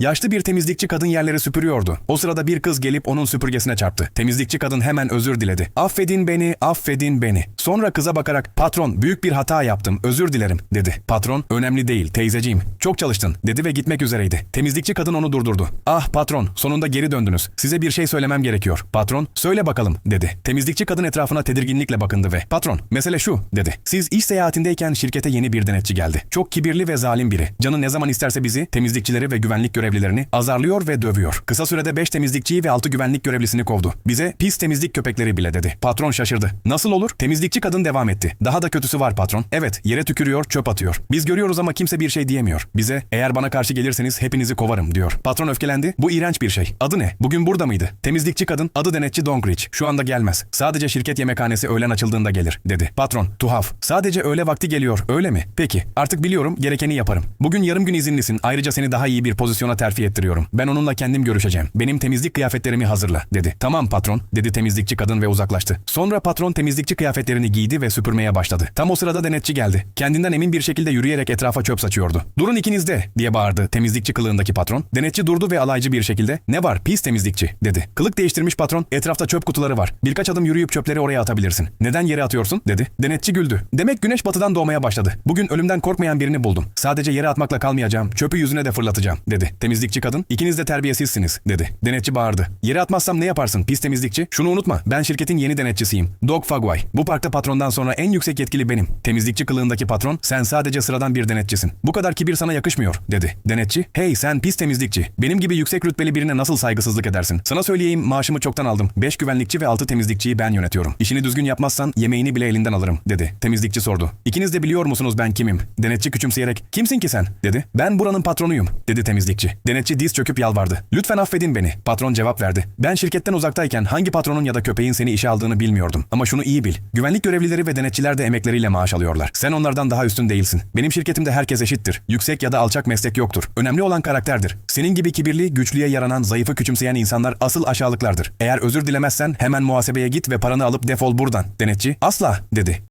Yaşlı bir temizlikçi kadın yerleri süpürüyordu. O sırada bir kız gelip onun süpürgesine çarptı. Temizlikçi kadın hemen özür diledi. Affedin beni, affedin beni. Sonra kıza bakarak patron büyük bir hata yaptım, özür dilerim dedi. Patron önemli değil teyzeciğim. Çok çalıştın dedi ve gitmek üzereydi. Temizlikçi kadın onu durdurdu. Ah patron sonunda geri döndünüz. Size bir şey söylemem gerekiyor. Patron söyle bakalım dedi. Temizlikçi kadın etrafına tedirginlikle bakındı ve patron mesele şu dedi. Siz iş seyahatindeyken şirkete yeni bir denetçi geldi. Çok kibirli ve zalim biri. Canı ne zaman isterse bizi, temizlikçileri ve güvenlik görevlilerini azarlıyor ve dövüyor. Kısa sürede 5 temizlikçiyi ve 6 güvenlik görevlisini kovdu. Bize pis temizlik köpekleri bile dedi. Patron şaşırdı. Nasıl olur? Temizlikçi kadın devam etti. Daha da kötüsü var patron. Evet, yere tükürüyor, çöp atıyor. Biz görüyoruz ama kimse bir şey diyemiyor. Bize eğer bana karşı gelirseniz hepinizi kovarım diyor. Patron öfkelendi. Bu iğrenç bir şey. Adı ne? Bugün burada mıydı? Temizlikçi kadın adı denetçi Donkridge. Şu anda gelmez. Sadece şirket yemekhanesi öğlen açıldığında gelir dedi. Patron tuhaf. Sadece öğle vakti geliyor öyle mi? Peki artık biliyorum gerekeni yaparım. Bugün yarım gün izinlisin. Ayrıca seni daha iyi bir pozisyona terfi ettiriyorum. Ben onunla kendim görüşeceğim. Benim temizlik kıyafetlerimi hazırla dedi. Tamam patron dedi temizlikçi kadın ve uzaklaştı. Sonra patron temizlikçi kıyafetlerini giydi ve süpürmeye başladı. Tam o sırada denetçi geldi. Kendinden emin bir şekilde yürüyerek etrafa çöp saçıyordu. Durun ikiniz de diye bağırdı temizlikçi kılığındaki patron. Denetçi durdu ve alaycı bir şekilde ne var pis temizlikçi dedi. Kılık değiştirmiş patron etrafta çöp kutuları var. Birkaç adım yürüyüp çöpleri oraya atabilirsin. Neden yere atıyorsun dedi. Denetçi güldü. Demek güneş batıdan doğmaya başladı. Bugün ölümden korkmayan birini buldum. Sadece yere atmakla kalmayacağım. Çöpü yüzüne de fırlatacağım dedi. Temizlikçi kadın ikiniz de terbiyesizsiniz dedi. Denetçi bağırdı. Yere atmazsam ne yaparsın pis temizlikçi? Şunu unutma ben şirketin yeni denetçisiyim. Dog Fagway. Bu parkta patrondan sonra en yüksek yetkili benim. Temizlikçi kılığındaki patron sen sadece sıradan bir denetçisin. Bu kadar kibir sana yakışmıyor dedi. Denetçi hey sen pis temizlikçi. Benim gibi yüksek rütbeli birine nasıl saygısızlık edersin? Sana söyleyeyim maaşımı çoktan aldım. 5 güvenlikçi ve 6 temizlikçiyi ben yönetiyorum. İşini düzgün yapmazsan yemeğini bile elinden alırım dedi. Temizlikçi sordu. İkiniz de biliyor musunuz ben kimim? Denetçi küçümseyerek kimsin ki sen dedi. Ben buranın patronuyum dedi temizlikçi. Denetçi diz çöküp yalvardı. Lütfen affedin beni. Patron cevap verdi. Ben şirketten uzaktayken hangi patronun ya da köpeğin seni işe aldığını bilmiyordum. Ama şunu iyi bil. Güvenlik görevlileri ve denetçiler de emekleriyle maaş alıyorlar. Sen onlardan daha üstün değilsin. Benim şirketimde herkes eşittir. Yüksek ya da alçak meslek yoktur. Önemli olan karakterdir. Senin gibi kibirli, güçlüye yaranan, zayıfı küçümseyen insanlar asıl aşağılıklardır. Eğer özür dilemezsen hemen muhasebeye git ve paranı alıp defol buradan. Denetçi asla dedi.